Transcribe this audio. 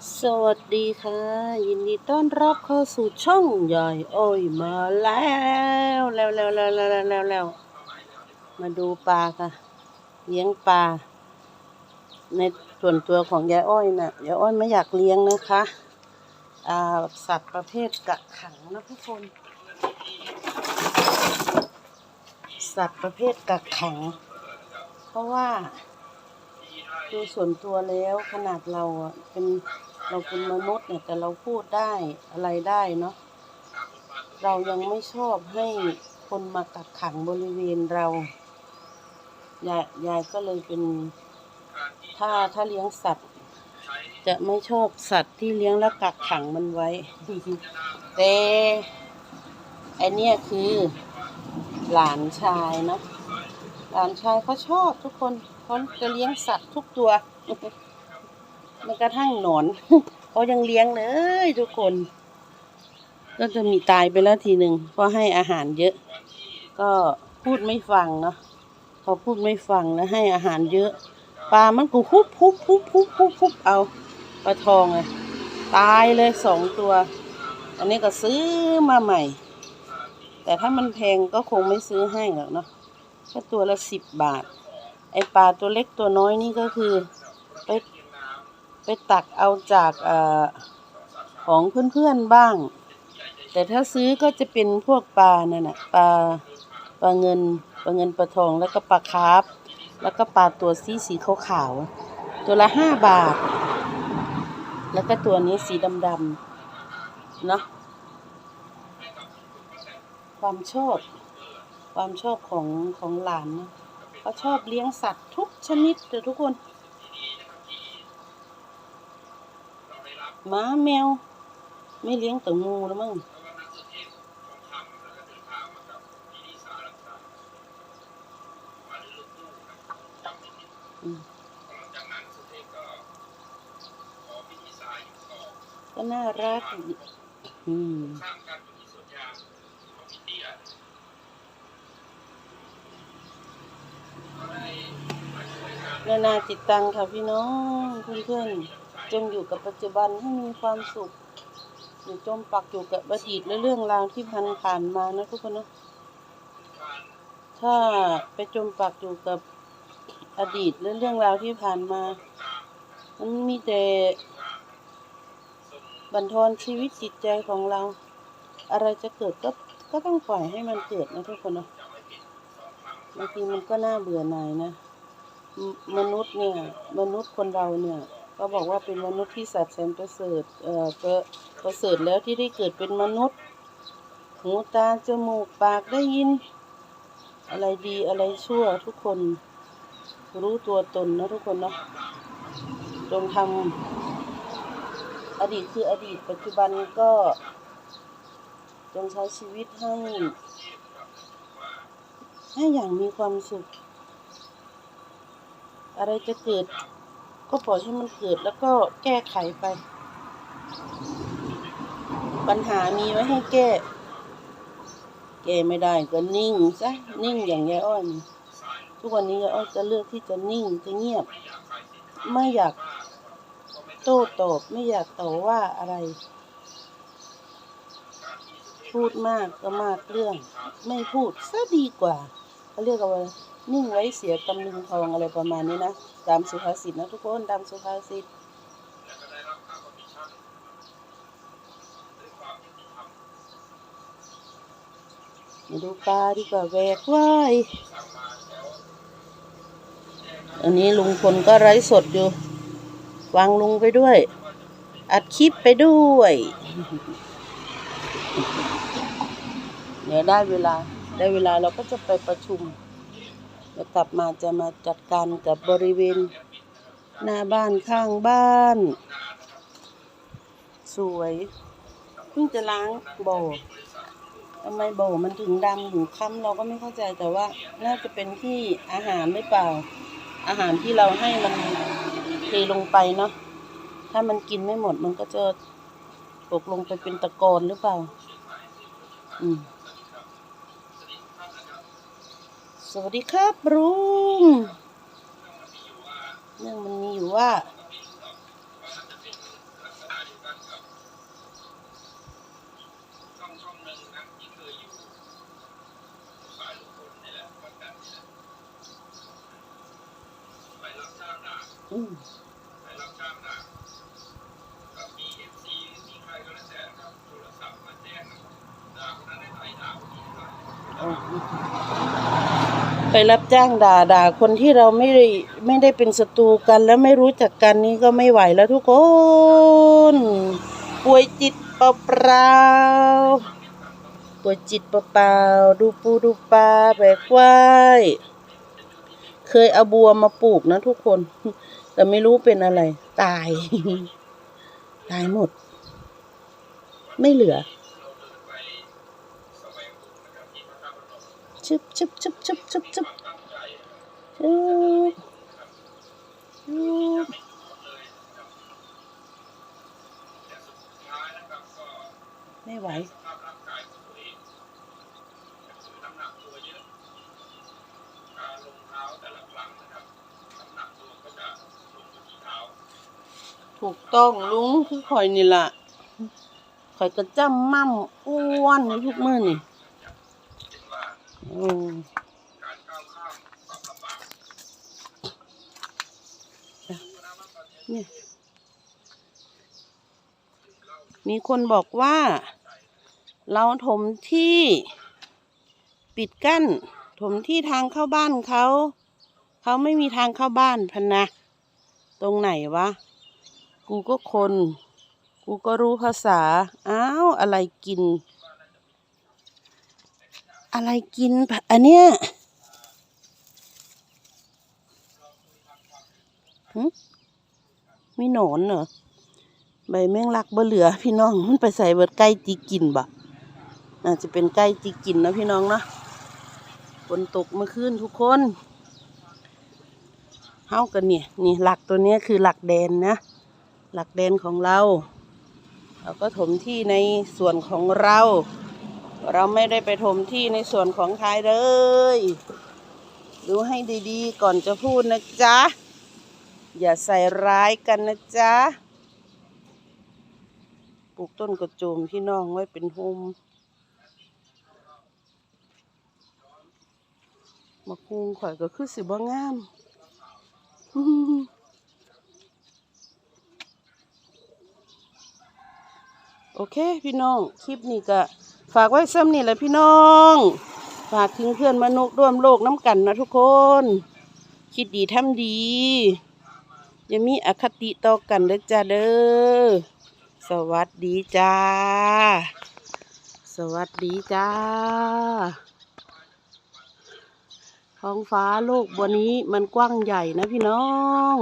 สวัสดีค่ะ ยินดีต้อนรับเข้าสู่ช่องยายอ้อยมาแล้วแล้วแล้วแล้วแล้วแล้วแล้วมาดูปลาค่ะเลี้ยงปลาในส่วนตัวของยายอ้อยนะ่ะยายอ้อยไม่อยากเลี้ยงนะคะอ่าสัตว์ประเภทกะขังนะทุกคน สัตว์ประเภทกะขัง เพราะว่าดูส่วนตัวแล้วขนาดเราอะเป็น เราเป็นมนุษย์เนี่ยแต่เราพูดได้อะไรได้เนาะเรายังไม่ชอบให้คนมากักขังบริเวณเรา ยายยายก็เลยเป็นถ้าถ้าเลี้ยงสัตว์ จะไม่ชอบสัตว์ที่เลี้ยงแล้วกักขังมันไว้ แต่ไอเนี้ยคือหลานชายเนาะหลานชายเขาชอบทุกคนเขาจะเลี้ยงสัตว์ทุกตัว แม้กระทั่งหนอน เขายังเลี้ยงเลยทุกคน ก็จะมีตายไปแล้วทีหนึ่งเพราะให้อาหารเยอะ ก็พูดไม่ฟังเนาะพอพูดไม่ฟังแล้วให้อาหารเยอะปลามันก็คุบคุบคุบคุบคุบคุบเอาปลาทองอะตายเลยสองตัว อันนี้ก็ซื้อมาใหม่ แต่ถ้ามันแพงก็คงไม่ซื้อให้หรอกเนาะก็ตัวละสิบบาท ไอปลาตัวเล็กตัวน้อยนี่ก็คือ ไปตักเอาจากอของเพื่อนๆบ้าง แต่ถ้าซื้อก็จะเป็นพวกปลานั่นนะปลาปลาเงินปลาเงินปลาทองแล้วก็ปลาคาร์ฟแล้วก็ปลาตัวสีสีขาวๆตัวละห้าบาท แล้วก็ตัวนี้สีดำๆเนาะความชอบ ความชอบของของหลานนะเขาชอบเลี้ยงสัตว์ทุกชนิดเลยทุกคน หมาแมว ไม่เลี้ยงแต่งูแล้วมั้งก็น่ารัก อืมนานาจิตตังค่ะพี่น้องเพื่อนๆ จงอยู่กับปัจจุบันให้มีความสุขอย่าจมปักอยู่กับอดีตและเรื่องราวที่ผ่านผ่านมานะทุกคนนะถ้าไปจมปักอยู่กับอดีตและเรื่องราวที่ผ่านมา มันมีแต่บันทอนชีวิตจิตใจของเรา อะไรจะเกิดก็ก็ต้องปล่อยให้มันเกิดนะทุกคนนะบางทีมันก็น่าเบื่อหน่ายนะ มนุษย์เนี่ย มนุษย์คนเราเนี่ย ก็บอกว่าเป็นมนุษย์ที่สัตว์แสนประเสริฐเอ่อประประเสริฐแล้วที่ได้เกิดเป็นมนุษย์ หูตาจมูกปากได้ยิน อะไรดีอะไรชั่วทุกคนรู้ตัวตนนะทุกคนเนาะจงทำอดีตคืออดีตปัจจุบันก็จงใช้ชีวิตให้ให้อย่างมีความสุข อะไรจะเกิด ก็ปล่อยให้มันเกิดแล้วก็แก้ไขไป ปัญหามีไว้ให้แก้ แก้ไม่ได้ก็นิ่งซะนิ่งอย่างยายอ้อยนี่ทุกวันนี้ยายอ้อยจะเลือกที่จะนิ่งจะเงียบ ไม่อยากโต้ตอบไม่อยากต่อว่าอะไร พูดมากก็มากเรื่อง ไม่พูดซะดีกว่าเขาเรียกว่า นิ่งไว้เสียตำลึงทองอะไรประมาณนี้นะตามสุภาษิตนะทุกคนตามสุภาษิตมาดูปลาดีกว่าแวกว่ายอันนี้ลุงพลก็ไร้สดอยู่ วางลุงไปด้วย อัดคลิปไปด้วย เดี๋ยวได้เวลา ได้เวลาเราก็จะไปประชุม แล้วกลับมาจะมาจัดการกับบริเวณ หน้าบ้านข้างบ้าน สวยเพิ่งจะล้างโบทำไมโบมันถึงดำถึงค้ำเราก็ไม่เข้าใจแต่ว่า น่าจะเป็นที่อาหารหรือเปล่า อาหารที่เราให้มันเทลงไปเนาะถ้ามันกินไม่หมดมันก็จะตกลงไปเป็นตะกอนหรือเปล่า อืม สวัสดีครับรุ่งเรื่องมันมีอยู่ว่าอืม ไปรับจ้างด่าด่าคนที่เราไม่ได้ไม่ได้เป็นศัตรูกันแล้วไม่รู้จักกันนี่ก็ไม่ไหวแล้วทุกคนป่วยจิตเปล่าๆป่วยจิตเปล่าๆดูปูดูปลาแบกควายเคยเอาบัวมาปลูกนะทุกคน แต่ไม่รู้เป็นอะไร ตาย ตายหมด ไม่เหลือ ชึบชึบชึบชึบชึบชึบชึบชึบไม่ไหวถูกต้องลุงคือข่อยนี่ล่ะข่อยกระจ้ำมั่มอ้วนในทุกมื้อนี่ อืมเนี่ยมีคนบอกว่า เราถมที่ปิดกั้น ถมที่ทางเข้าบ้านเขา เขาไม่มีทางเข้าบ้านพันนะ ตรงไหนวะ กูก็คน กูก็รู้ภาษา อ้าว อะไรกิน อะไรกินผะอันเนี้ยหึมีหนอนเหรอ ใบแมงลักบ่เหลือ พี่น้อง มันไปใส่เบิดไก่ตีกินบ่น่าจะเป็นไก่ตีกินนะพี่น้องเนาะฝนตกเมื่อคืนทุกคนเฮากันเนี่ยนี่หลักตัวนี้คือหลักแดนนะ หลักแดนของเรา เราก็ถมที่ในส่วนของเรา เราไม่ได้ไปถมที่ในส่วนของใครเลย ดูให้ดีๆ ก่อนจะพูดนะจ๊ะ อย่าใส่ร้ายกันนะจ๊ะ ปลูกต้นกระโจมพี่น้องไว้เป็นโฮมมะคุงข่อยก็คือสิบ่งามโอเค พี่น้อง คลิปนี้ก็ ฝากไว้ซ้ำนี่แหละพี่น้อง ฝากถึงเพื่อนมนุษย์ร่วมโลกน้ำกันนะทุกคน คิดดีทำดี อย่ามีอคติต่อกันเด้อจ้าเด้อ สวัสดีจ้า สวัสดีจ้า ท้องฟ้าโลกบนนี้มันกว้างใหญ่นะพี่น้อง